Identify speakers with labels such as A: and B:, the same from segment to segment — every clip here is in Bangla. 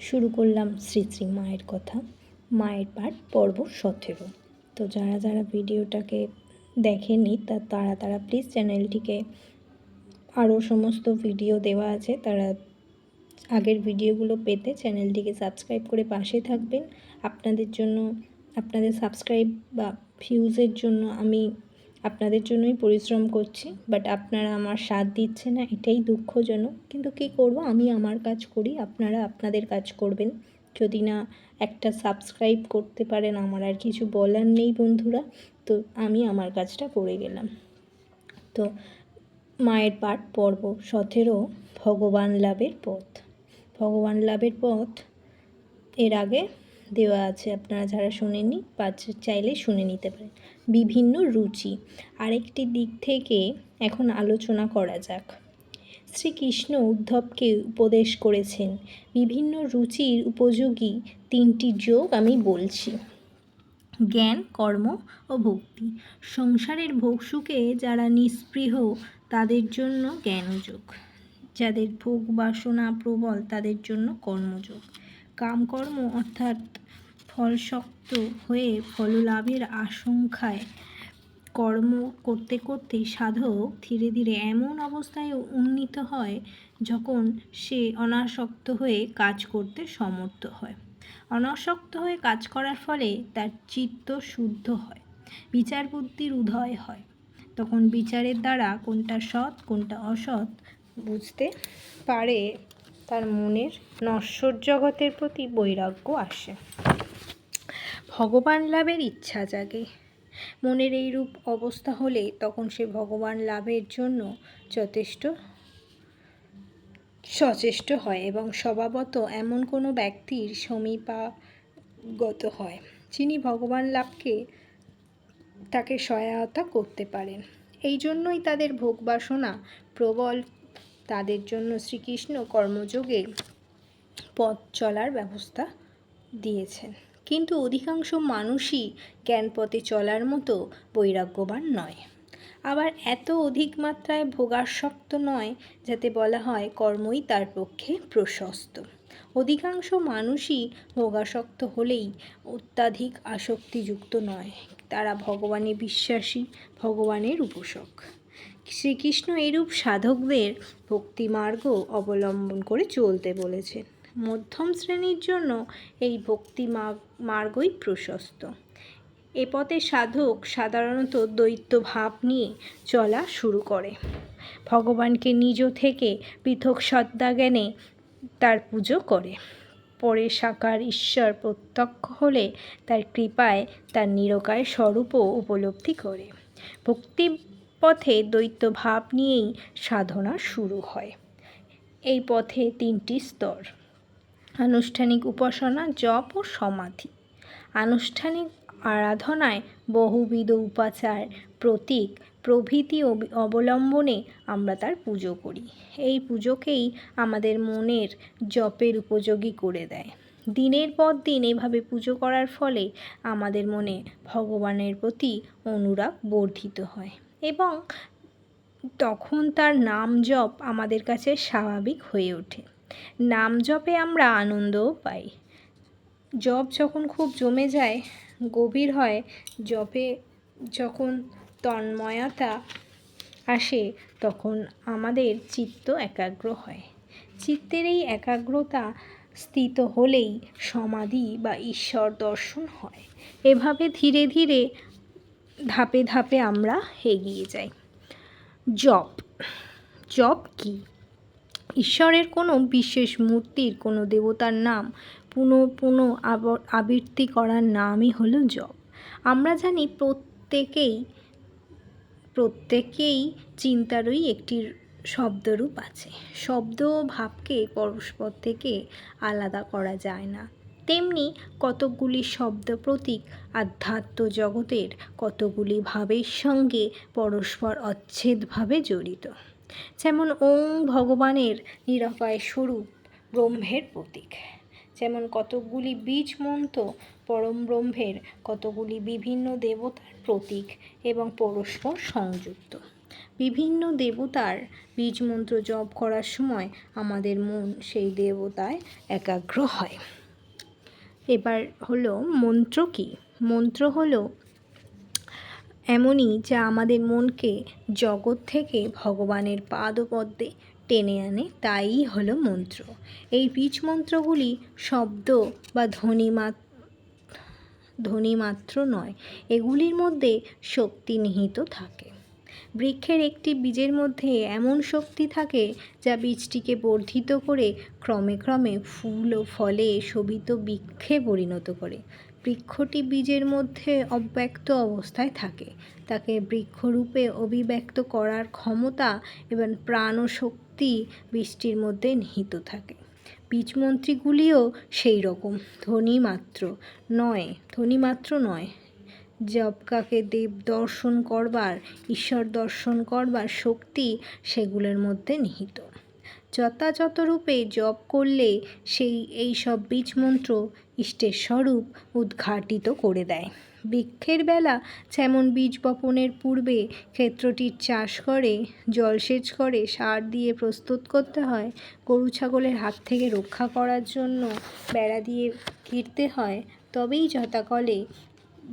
A: শুরু করলাম শ্রী শ্রী মায়ের কথা, মায়ের পাঠ, পর্ব সতেরো। তো যারা যারা ভিডিওটাকে দেখেনি তা তারা তারা প্লিজ চ্যানেলটিকে আরও সমস্ত ভিডিও দেওয়া আছে, তারা আগের ভিডিওগুলো পেতে চ্যানেলটিকে সাবস্ক্রাইব করে পাশে থাকবেন। আপনাদের জন্য, আপনাদের সাবস্ক্রাইব বা ভিউজের জন্য আমি আপনাদের জন্যই পরিশ্রম করছি বাট আপনারা আমার সাথ দিচ্ছে না, এটাই দুঃখজনক। কিন্তু কী করব? আমি আমার কাজ করি, আপনারা আপনাদের কাজ করবেন। যদি না একটা সাবস্ক্রাইব করতে পারেন, আমার আর কিছু বলার নেই বন্ধুরা, তো আমি আমার কাজটা করে গেলাম। তো মায়ের পাঠ পর্ব সতেরো, ভগবান লাভের পথ। ভগবান লাভের পথ, এর আগে দেওয়া আছে আপনারা যারা শোনেননি পাঁচ চাইলে শুনে নিতে পারেন। বিভিন্ন রুচি। আরেকটি দিক থেকে এখন আলোচনা করা যাক। শ্রীকৃষ্ণ উদ্ধবকে উপদেশ করেছেন, বিভিন্ন রুচির উপযোগী তিনটি যোগ আমি বলছি। জ্ঞান, কর্ম ও ভক্তি। সংসারের ভোগসুখে যারা নিস্পৃহ, তাদের জন্য জ্ঞানযোগ। যাদের ভোগ বাসনা প্রবল, তাদের জন্য কর্মযোগ। কামকর্ম অর্থাৎ ফলশক্ত হয়ে ফললাভের আশঙ্কায় কর্ম করতে করতে সাধক ধীরে ধীরে এমন অবস্থায় উন্নীত হয় যখন সে অনাসক্ত হয়ে কাজ করতে সমর্থ হয়। অনাসক্ত হয়ে কাজ করার ফলে তার চিত্ত শুদ্ধ হয়, বিচার বুদ্ধির উদয় হয়। তখন বিচারের দ্বারা কোনটা সৎ, কোনটা অসৎ বুঝতে পারে তার মনের নশ্বর জগতের প্রতি বৈরাগ্য আসে। ভগবান লাভের ইচ্ছা জাগে। মনের এইরূপ অবস্থা হলে তখন সে ভগবান লাভের জন্য যথেষ্ট, সচেষ্ট হয় এবং স্বভাবত এমন কোনো ব্যক্তির সমীপাগত হয়, যিনি ভগবান লাভকে তাকে সহায়তা করতে পারেন। এই জন্যই তাদের ভোগ বাসনা প্রবল তাদের জন্য শ্রীকৃষ্ণ কর্মযোগে পথ চলার ব্যবস্থা দিয়েছেন। কিন্তু অধিকাংশ মানুষই জ্ঞানপথে চলার মতো বৈরাগ্যবান নয়। আবার এত অধিক মাত্রায় ভোগাসক্ত নয় যাতে বলা হয় কর্মই তার পক্ষে প্রশস্ত। অধিকাংশ মানুষই ভোগাসক্ত হলেই অত্যাধিক আসক্তিযুক্ত নয়। তারা ভগবানে বিশ্বাসী, ভগবানের উপাসক। শ্রীকৃষ্ণ এরূপ সাধকদের ভক্তিমার্গ অবলম্বন করে চলতে বলেছেন। মধ্যম শ্রেণির জন্য এই ভক্তি মার্গই প্রশস্ত। এ পথে সাধক সাধারণত দৈত্য ভাব নিয়ে চলা শুরু করে। ভগবানকে নিজ থেকে পৃথক সত্তা জ্ঞানে তার পুজো করে। পরে সাকার ঈশ্বর প্রত্যক্ষ হলে তার কৃপায় তার নিরকায় স্বরূপও উপলব্ধি করে। ভক্তি পথে দ্বৈত ভাব নিয়েই সাধনা শুরু হয়। এই পথে তিনটি স্তর। আনুষ্ঠানিক উপাসনা, জপ ও সমাধি। আনুষ্ঠানিক আরাধনায় বহুবিধ উপাচার, প্রতীক, প্রভৃতি অবলম্বনে আমরা তার পুজো করি। এই পুজোকেই আমাদের মনের জপের উপযোগী করে দেয়। দিনের পর দিন এভাবে পুজো করার ফলে আমাদের মনে ভগবানের প্রতি অনুরাগ বর্ধিত হয়। এবং তখন তার নাম জপ আমাদের কাছে স্বাভাবিক হয়ে ওঠে। নাম জপে আমরা আনন্দও পাই। জপ যখন খুব জমে যায়, গভীর হয়, জপে যখন তন্ময়তা আসে, তখন আমাদের চিত্ত একাগ্র হয়। চিত্তের এই একাগ্রতা স্থিত হলেই সমাধি বা ঈশ্বর দর্শন হয়। এভাবে ধীরে ধীরে ধাপে ধাপে আমরা এগিয়ে যাই। জপ। জপ কি? ঈশ্বরের কোনো বিশেষ মূর্তির কোনো দেবতার নাম পুনঃ পুনঃ আবৃত্তি করার নামই হলো জপ। আমরা জানি প্রত্যেকেই প্রত্যেকেই চিন্তারই একটি শব্দরূপ আছে। শব্দ ভাবকে পরস্পর থেকে আলাদা করা যায় না। তেমনি কতকগুলি শব্দ প্রতীক আধ্যাত্ম জগতের কতগুলি ভাবের সঙ্গে পরস্পর অচ্ছেদভাবে জড়িত। যেমন ওং ভগবানের নিরাকায় স্বরূপ ব্রহ্মের প্রতীক। যেমন কতকগুলি বীজ মন্ত্র পরম ব্রহ্মের কতগুলি বিভিন্ন দেবতার প্রতীক এবং পরস্পর সংযুক্ত। বিভিন্ন দেবতার বীজ মন্ত্র জপ করার সময় আমাদের মন সেই দেবতায় একাগ্র হয়। এবার হলো মন্ত্র কী? মন্ত্র হলো এমনই যা আমাদের মনকে জগৎ থেকে ভগবানের পাদপদ্মে টেনে আনে, তাই হলো মন্ত্র। এই বীজ মন্ত্রগুলি শব্দ বা ধ্বনি ধ্বনি মাত্র নয়, এগুলির মধ্যে শক্তি নিহিত থাকে। বৃক্ষের একটি বীজের মধ্যে এমন শক্তি থাকে যা বীজটিকে বর্ধিত করে ক্রমে ক্রমে ফুল ও ফলে শোভিত বৃক্ষে পরিণত করে। বৃক্ষটি বীজের মধ্যে অব্যক্ত অবস্থায় থাকে। তাকে বৃক্ষরূপে অভিব্যক্ত করার ক্ষমতা এবং প্রাণ শক্তি বৃষ্টির মধ্যে নিহিত থাকে। বীজমন্ত্রীগুলিও সেই রকম ধ্বনি মাত্র নয় ধ্বনি মাত্র নয়। জবকাকে দেব দর্শন করবার, ঈশ্বর দর্শন করবার শক্তি সেগুলোর মধ্যে নিহিত। যথাযথ রূপে জপ করলে সেই, এই সব বীজ মন্ত্র ইষ্টের স্বরূপ উদ্ঘাটিত করে দেয়। বৃক্ষের বেলা যেমন বীজ বপনের পূর্বে ক্ষেত্রটির চাষ করে জলসেচ করে, সার দিয়ে প্রস্তুত করতে হয়, গরু ছাগলের হাত থেকে রক্ষা করার জন্য বেড়া দিয়ে ঘিরতে হয়, তবেই যথাকলে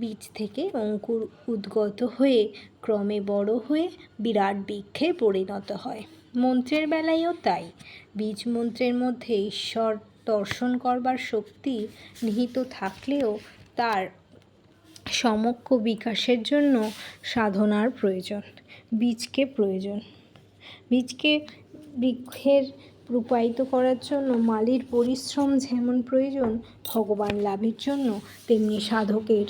A: বীজ থেকে অঙ্কুর উদ্গত হয়ে ক্রমে বড় হয়ে বিরাট বৃক্ষে পরিণত হয়। মন্ত্রের বেলায়ও তাই। বীজ মন্ত্রের মধ্যে ঈশ্বর দর্শন করবার শক্তি নিহিত থাকলেও তার সমক্ষ বিকাশের জন্য সাধনার প্রয়োজন, বীজকে প্রয়োজন। বীজকে বৃক্ষের রূপায়িত করার জন্য মালির পরিশ্রম যেমন প্রয়োজন, ভগবান লাভের জন্য, তেমনি সাধকের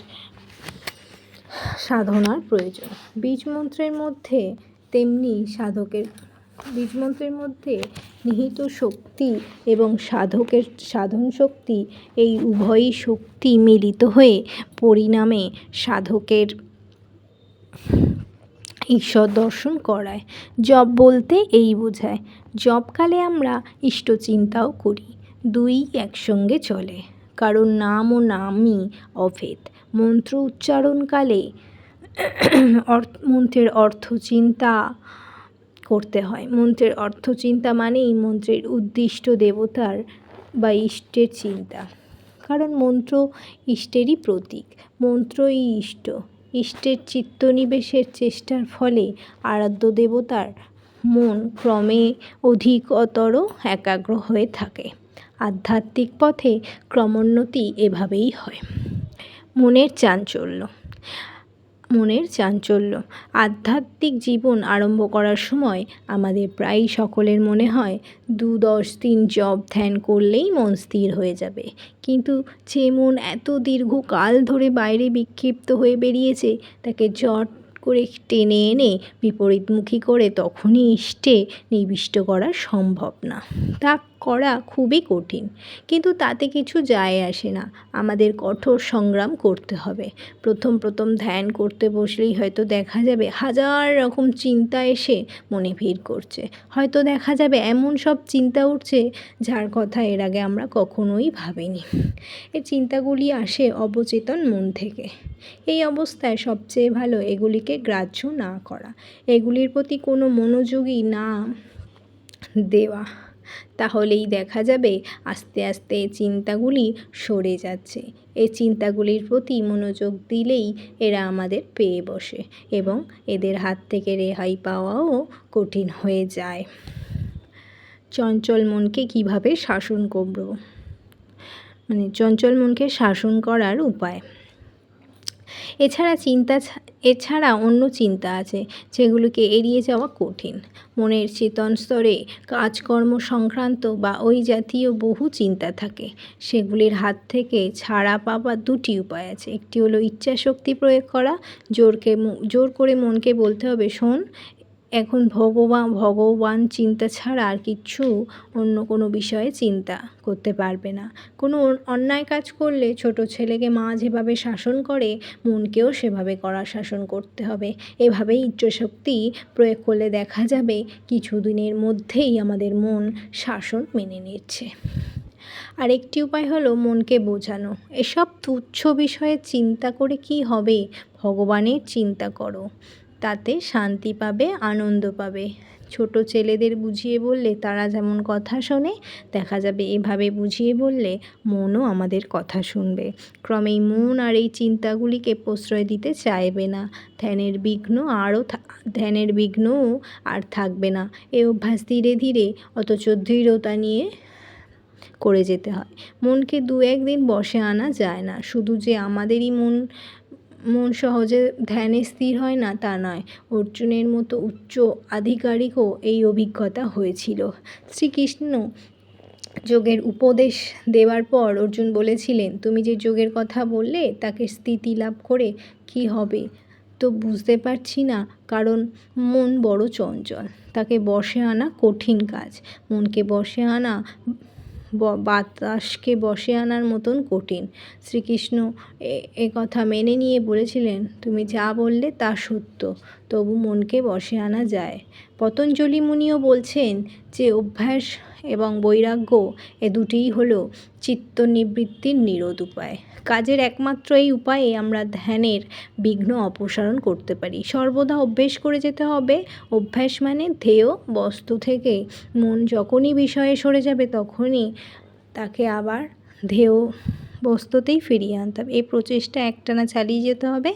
A: সাধনার প্রয়োজন। বীজ মন্ত্রের মধ্যে তেমনি সাধকের, বীজমন্ত্রের মধ্যে নিহিত শক্তি এবং সাধকের সাধন শক্তি এই উভয়ই শক্তি মিলিত হয়ে পরিণামে সাধকের ঈশ্বর দর্শন করায়। জপ বলতে এই বোঝায় জবকালে আমরা ইষ্ট চিন্তাও করি, দুই একসঙ্গে চলে। কারণ নাম ও নামই অভেদ। মন্ত্র উচ্চারণকালে মন্ত্রের অর্থ চিন্তা করতে হয়। মন্ত্রের অর্থ চিন্তা মানেই মন্ত্রের উদ্দিষ্ট দেবতার বা ইষ্টের চিন্তা। কারণ মন্ত্র ইষ্টেরই প্রতীক। মন্ত্রই ইষ্ট। ইষ্টের চিত্তনিবেশের চেষ্টার ফলে আরাধ্য দেবতার মন ক্রমে অধিকতর একাগ্র হয়ে থাকে। আধ্যাত্মিক পথে ক্রমোন্নতি এভাবেই হয়। মনের চাঞ্চল্য। মনের চাঞ্চল্য। আধ্যাত্মিক জীবন আরম্ভ করার সময় আমাদের প্রায়ই সকলের মনে হয়, দু দশ দিন জব ধ্যান করলেই মন স্থির হয়ে যাবে। কিন্তু যে মন এত দীর্ঘকাল ধরে বাইরে বিক্ষিপ্ত হয়ে বেরিয়েছে, তাকে জট করে টেনে এনে বিপরীতমুখী করে তখনই ইষ্টে নিবিষ্ট করা সম্ভব না। তা করা খুবই কঠিন। কিন্তু তাতে কিছু যায় আসে না। আমাদের কঠোর সংগ্রাম করতে হবে। প্রথম প্রথম ধ্যান করতে বসলেই হয়তো দেখা যাবে হাজার রকম চিন্তা এসে মনে ভিড় করছে। হয়তো দেখা যাবে এমন সব চিন্তা উঠছে যার কথা এর আগে আমরা কখনোই ভাবিনি। এই চিন্তাগুলি আসে অবচেতন মন থেকে। এই অবস্থায় সবচেয়ে ভালো এগুলিকে গ্রাহ্য না করা। এগুলির প্রতি কোনো মনোযোগী না দেওয়া। তাহলেই দেখা যাবে আস্তে আস্তে চিন্তাগুলি সরে যাচ্ছে। এই চিন্তাগুলির প্রতি মনোযোগ দিলেই এরা আমাদের পেয়ে বসে এবং এদের হাত থেকে রেহাই পাওয়াও কঠিন হয়ে যায়। চঞ্চল মনকে কীভাবে শাসন করব? মানে চঞ্চল মনকে শাসন করার উপায়? এছাড়া চিন্তা এছাড়া অন্য চিন্তা আছে যেগুলোকে এড়িয়ে যাওয়া কঠিন। মনের চেতন স্তরে কাজকর্ম সংক্রান্ত বা ওই জাতীয় বহু চিন্তা থাকে। সেগুলির হাত থেকে ছাড়া পাওয়া দুটি উপায় আছে। একটি হলো ইচ্ছাশক্তি প্রয়োগ করা। জোরকে জোর করে মনকে বলতে হবে, শোন এখন ভগবান ভগবান চিন্তা ছাড়া আর কিচ্ছু অন্য কোনো বিষয়ে চিন্তা করতে পারবে না। কোনো অন্যায় কাজ করলে ছোট ছেলেকে মা যেভাবে শাসন করে, মনকেও সেভাবে করা শাসন করতে হবে। এভাবেই ইচ্ছাশক্তি প্রয়োগ করলে দেখা যাবে কিছু দিনের মধ্যেই আমাদের মন শাসন মেনে নিচ্ছে। আরেকটি উপায় হলো মনকে বোঝানো। এসব তুচ্ছ বিষয়ে চিন্তা করে কি হবে? ভগবানের চিন্তা করো। তাতে শান্তি পাবে, আনন্দ পাবে। ছোট ছেলেদের বুঝিয়ে বললে, তারা যেমন কথা শোনে, দেখা যাবে এভাবে বুঝিয়ে বললে মনও আমাদের কথা শুনবে। ক্রমেই মন আর এই চিন্তাগুলিকে প্রশ্রয় দিতে চাইবে না। ধ্যানের বিঘ্ন আরও ধ্যানের বিঘ্নও আর থাকবে না। এ অভ্যাস ধীরে ধীরে অথচ দৃঢ়তা নিয়ে করে যেতে হয়। মনকে দু একদিন বসে আনা যায় না। শুধু যে আমাদেরই মন মন সহজে ধ্যানে স্থির হয় না, তা নয়। অর্জুনের মতো উচ্চ আধিকারিকও এই অভিজ্ঞতা হয়েছিল। শ্রীকৃষ্ণ যোগের উপদেশ দেওয়ার পর অর্জুন বলেছিলেন, তুমি যে যোগের কথা বললে, তাকে স্থিতি লাভ করে কি হবে? তো বুঝতে পারছি না, কারণ মন বড় চঞ্চল। তাকে বসে আনা কঠিন কাজ। মনকে বসে আনা বাতাসকে বসে আনার মতন কঠিন। শ্রীকৃষ্ণ এ কথা মেনে নিয়ে বলেছিলেন, তুমি যা বললে তা সত্য, তবু মনকে বসে আনা যায়। পতঞ্জলি মুনিও বলছেন যে, অভ্যাস এবং বৈরাগ্য এ দুটিই হলো চিত্ত নিবৃত্তির নিরোধ উপায়। কাজের একমাত্র এই উপায়ে আমরা ধ্যানের বিঘ্ন অপসারণ করতে পারি। সর্বদা অভ্যেস করে যেতে হবে। অভ্যাস মানে ধেয় বস্তু থেকে মন যখনই বিষয়ে সরে যাবে তখনই তাকে আবার ধেয় বস্তুতেই ফিরিয়ে আনতে হবে। এই প্রচেষ্টা একটানা চালিয়ে যেতে হবে।